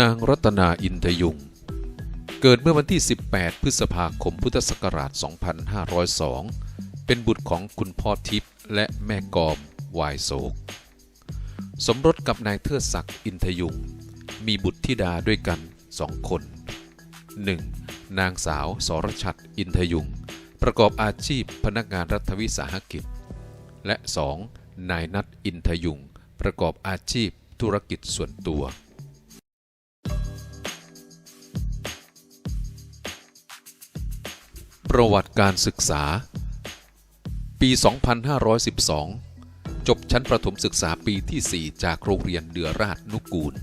นางรัตนาอินทยุง เกิดเมื่อวันที่ 18 พฤษภาคมพุทธศักราช 2502 เป็นบุตรของคุณพ่อทิพย์และแม่กอมวายโศก สมรสกับนายเทิดศักดิ์อินทยุง มีบุตรธิดาด้วยกันสองคน 1. นางสาวสรชัดอินทยุง ประกอบอาชีพพนักงานรัฐวิสาหกิจ และ 2. นายนัทอินทยุง ประกอบอาชีพธุรกิจส่วนตัว ประวัติการศึกษา ปี 2512 จบชั้นประถมศึกษาปีที่ 4 จากโรงเรียนเดือราชนุกูล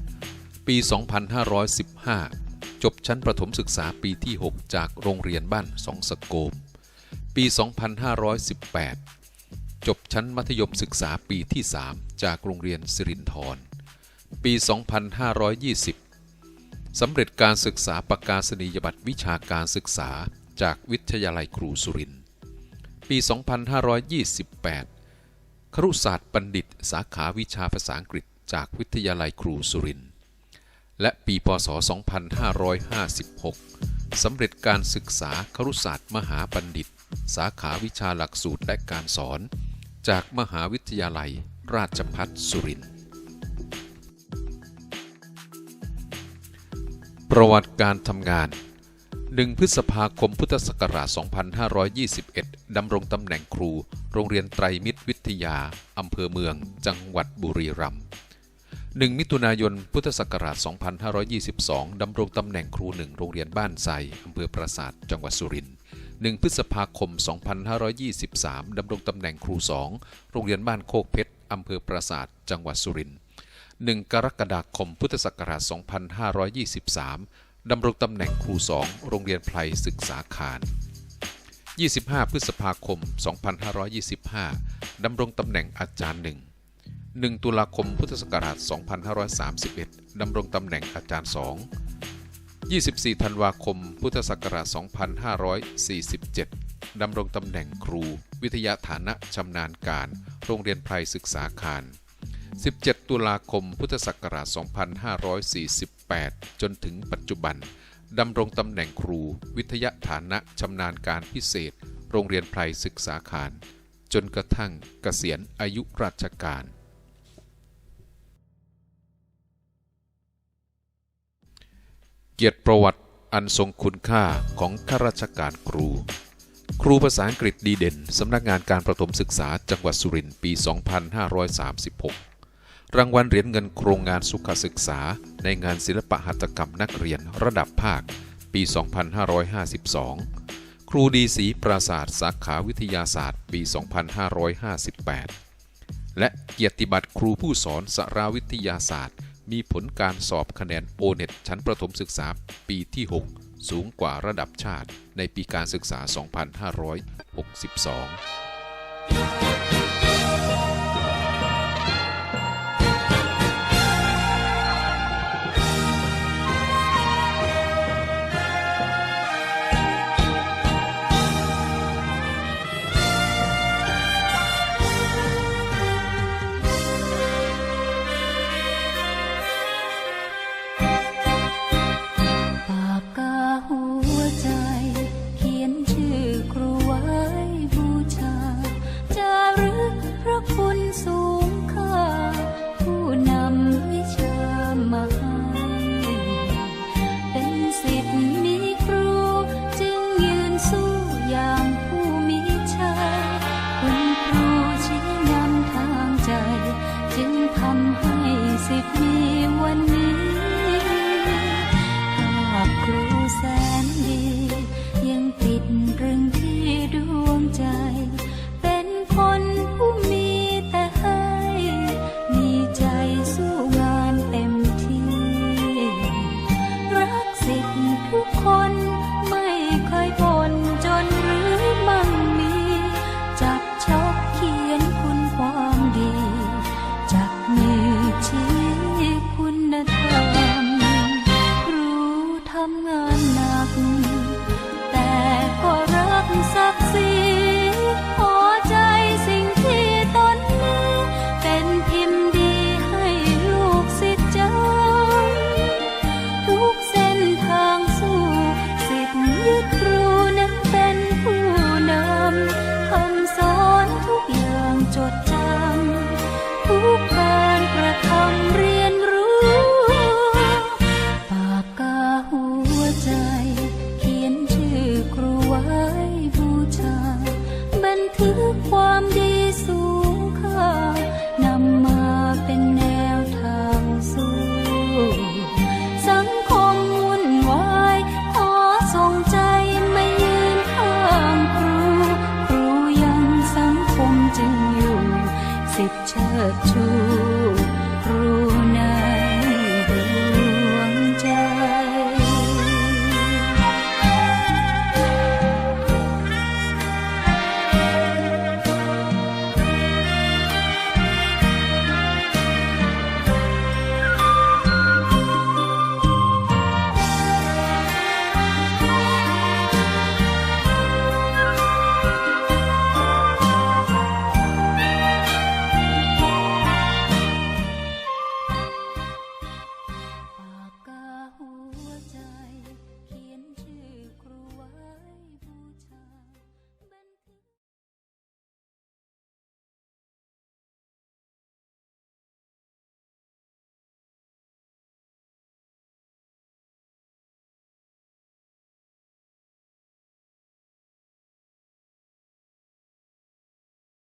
ปี 2515 จบชั้นประถมศึกษาปีที่ 6 จากโรงเรียนบ้านสองสะโกม ปี 2518 จบชั้นมัธยมศึกษาปีที่ 3 จากโรงเรียนสิรินธร ปี 2520 สำเร็จการศึกษาประกาศนียบัตรวิชาการศึกษา จากวิทยาลัยครูสุรินทร์ปี 2528 ครุศาสตร์บัณฑิตสาขาวิชาภาษาอังกฤษจากวิทยาลัยครูสุรินทร์และปีพศ 2556 สำเร็จการศึกษาครุศาสตร์มหาบัณฑิต สาขาวิชาหลักสูตรและการสอน จากมหาวิทยาลัยราชภัฏสุรินทร์ประวัติการทำงาน 1 พฤษภาคมพุทธศักราช 2521 ดำรงตำแหน่งครู โรงเรียนไตรมิตรวิทยา อำเภอเมือง จังหวัดบุรีรัมย์ 1 มิถุนายน พุทธศักราช 2522 ดำรงตำแหน่งครู1โรงเรียนบ้านไทรอำเภอปราสาท จังหวัดสุรินทร์ 1 พฤษภาคม 2523 ดำรงตำแหน่งครู2โรงเรียนบ้านโคกเพชรอำเภอปราสาท จังหวัดสุรินทร์ 1 กรกฎาคม พุทธศักราช 2523 ดำรงตำแหน่งครู2โรงเรียนไพรศึกษาคาร 25 พฤษภาคม 2525 ดำรงตำแหน่งอาจารย์หนึ่ง 1 ตุลาคม พุทธศักราช 2531 ดำรงตำแหน่งอาจารย์ 2 24 ธันวาคม พุทธศักราช 2547 ดำรงตำแหน่งครู วิทยาฐานะชำนาญการ โรงเรียนไพรศึกษาคาร 17 ตุลาคม พุทธศักราช 2548จนถึงปัจจุบันดำรงตำแหน่งครู วิทยาฐานะชำนาญการพิเศษ โรงเรียนไพรศึกษาคาร จนกระทั่งเกษียณอายุราชการ เกียรติประวัติอันทรงคุณค่าของข้าราชการครู ครูภาษาอังกฤษดีเด่น สำนักงานการประถมศึกษาจังหวัดสุรินทร์ปี 2536 รางวัลเหรียญเงินโครงงานสุขศึกษา ในงานศิลปหัตถกรรมนักเรียนระดับภาค ปี 2552 ครูดีศรีปราศาสตร์สาขาวิทยาศาสตร์ ปี 2558 และเกียรติบัตรครูผู้สอนสาราวิทยาศาสตร์ มีผลการสอบคะแนนโอเน็ตชั้นประถมศึกษาปีที่ 6 สูงกว่าระดับชาติ ในปีการศึกษา 2562 จดจำทุกการกระทำเรีย touch